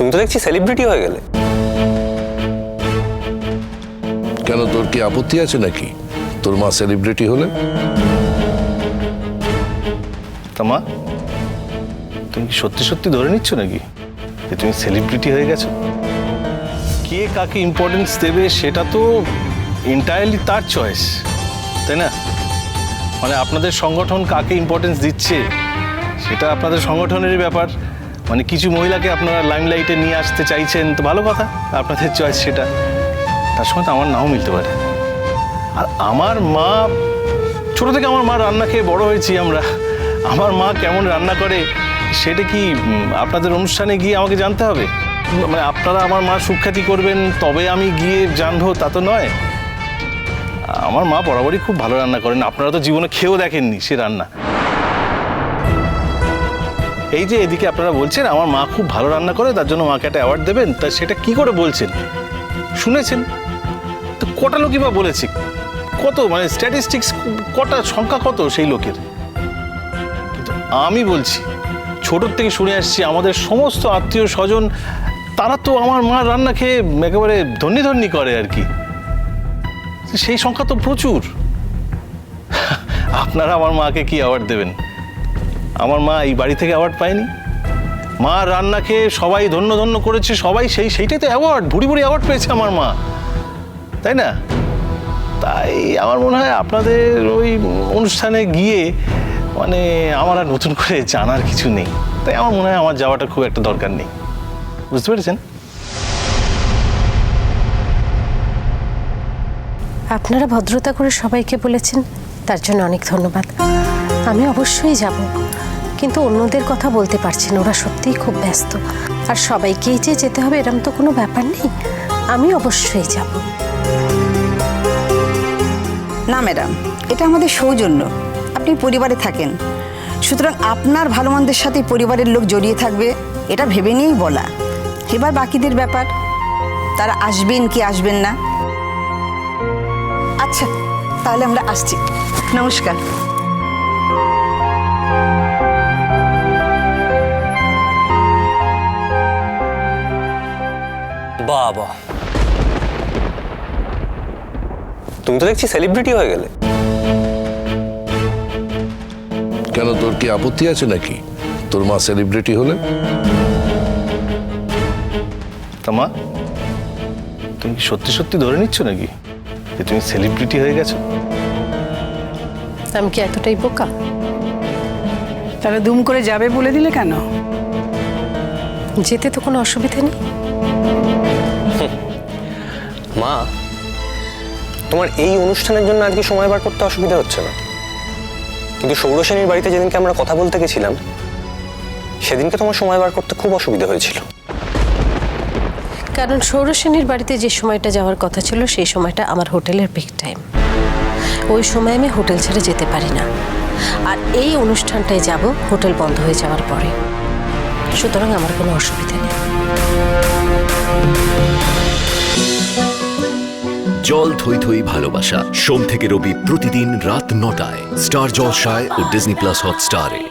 তুমি তো দেখছি সেলিব্রিটি হয়ে গেলে। কেন তোর কি আপত্তি আছে নাকি? তোর মা সেলিব্রিটি হলে? তা মা তুমি কি সত্যি সত্যি ধরে নিচ্ছ নাকি যে তুমি সেলিব্রিটি হয়ে গেছো? কে কাকে ইম্পর্টেন্স দেবে সেটা তো এন্টায়ারলি তার চয়েস তাই না? মানে আপনাদের সংগঠন কাকে ইম্পর্টেন্স দিচ্ছে সেটা আপনাদের সংগঠনেরই ব্যাপার। মানে কিছু মহিলাকে আপনারা লাইমলাইটে নিয়ে আসতে চাইছেন, তো ভালো কথা। আপনাদের চয়েস সেটা। তার সঙ্গে তো আমার নাও মিলতে পারে। আর আমার মা, ছোট থেকে আমার মা রান্না খেয়ে বড় হয়েছি আমরা। আমার মা কেমন রান্না করে, সেটা কি আপনাদের অনুষ্ঠানে গিয়ে আমাকে জানতে হবে? মানে আপনারা আমার মা সুখ্যাতি করবেন, তবে আমি গিয়ে জানব, তা তো নয়। আমার মা বরাবরই খুব ভালো রান্না করেন। আপনারা তো জীবনে খেয়েও দেখেননি সে রান্না। এই যে এদিকে আপনারা বলছেন, আমার মা খুব ভালো রান্না করে, তার জন্য মাকে একটা অ্যাওয়ার্ড দেবেন, তা সেটা কি করে বলছেন? শুনেছেন? তো কটা লোকই বা বলেছে? কত মানে স্ট্যাটিস্টিক্স কটা সংখ্যা কত সেই লোকের? কিন্তু আমি বলছি, ছোটোর থেকে শুনে আসছি, আমাদের সমস্ত আত্মীয় স্বজন, তারা তো আমার মা রান্না খেয়ে একেবারে ধন্যি ধন্যি করে আর কি। সেই সংখ্যা তো প্রচুর। আপনারা আমার মাকে কি অ্যাওয়ার্ড দেবেন? আমার মা এই বাড়ি থেকে অ্যাওয়ার্ড পায়নি। মা রান্না খেয়ে সবাই ধন্য ধন্য করেছে, সবাই সেই, সেইটাই তো অ্যাওয়ার্ড ভুড়ি ভুড়ি অ্যাওয়ার্ড পেয়েছে আমার মা। তাই না? তাই আমার মনে হয় আপনাদের ওই অনুষ্ঠানে গিয়ে মানে আমার আর নতুন করে জানার কিছু নেই। তাই আমার মনে হয় আমার যাওয়াটা খুব একটা দরকার নেই। বুঝতে পেরেছেন? আপনারা ভদ্রতা করে সবাইকে বলেছেন, তার জন্য অনেক ধন্যবাদ। আমি অবশ্যই যাব। কিন্তু অন্যদের কথা বলতে পারছি না, ওরা সত্যিই খুব ব্যস্ত। আর সবাইকেই যে যেতে হবে এরম তো কোনো ব্যাপার নেই। আমি অবশ্যই যাব। না, ম্যাডাম, এটা আমাদের সৌজন্য। আপনি পরিবারে থাকেন। সুতরাং আপনার ভালো মন্দের সাথে পরিবারের লোক জড়িয়ে থাকবে, এটা ভেবে নিয়েই বলা। এবার বাকিদের ব্যাপার, তারা আসবেন কি আসবেন না। আচ্ছা তাহলে আমরা আসছি। নমস্কার। বাবা। তুমি তো দেখছি সেলিব্রিটি হয়ে গেলে। কেন তোর কি আপত্তি আছে নাকি? তোর মা সেলিব্রিটি হলে? তা মা তুমি কি সত্যি সত্যি ধরে নিচ্ছ নাকি যে তুমি সেলিব্রিটি হয়ে গেছো? আমি কি এতটাই বোকা? তাহলে দুম করে যাবে বলে দিলে কেন? যেতে তো কোনো অসুবিধা নেই। মা তোমার এই অনুষ্ঠানের জন্য আর কি সময় বার করতে অসুবিধা হচ্ছে না। কিন্তু সৌরসেনীর বাড়িতে যেদিনকে আমরা কথা বলতে গেছিলাম সেদিনকে তোমার সময় বার করতে খুব অসুবিধা হয়েছিল। কারণ সৌরসেনীর বাড়িতে যে সময়টা যাওয়ার কথা ছিল সেই সময়টা আমার হোটেলের পিক টাইম ওই সময় আমি হোটেল ছেড়ে যেতে পারি না। আর এই অনুষ্ঠানটায় যাব হোটেল বন্ধ হয়ে যাওয়ার পরে। সুতরাং আমার কোনো অসুবিধা নেই। জল থই থই ভালোবাসা। সোম থেকে রবি প্রতিদিন রাত নটায়। স্টার জলসায় ও ডিজনি প্লাস হটস্টারে।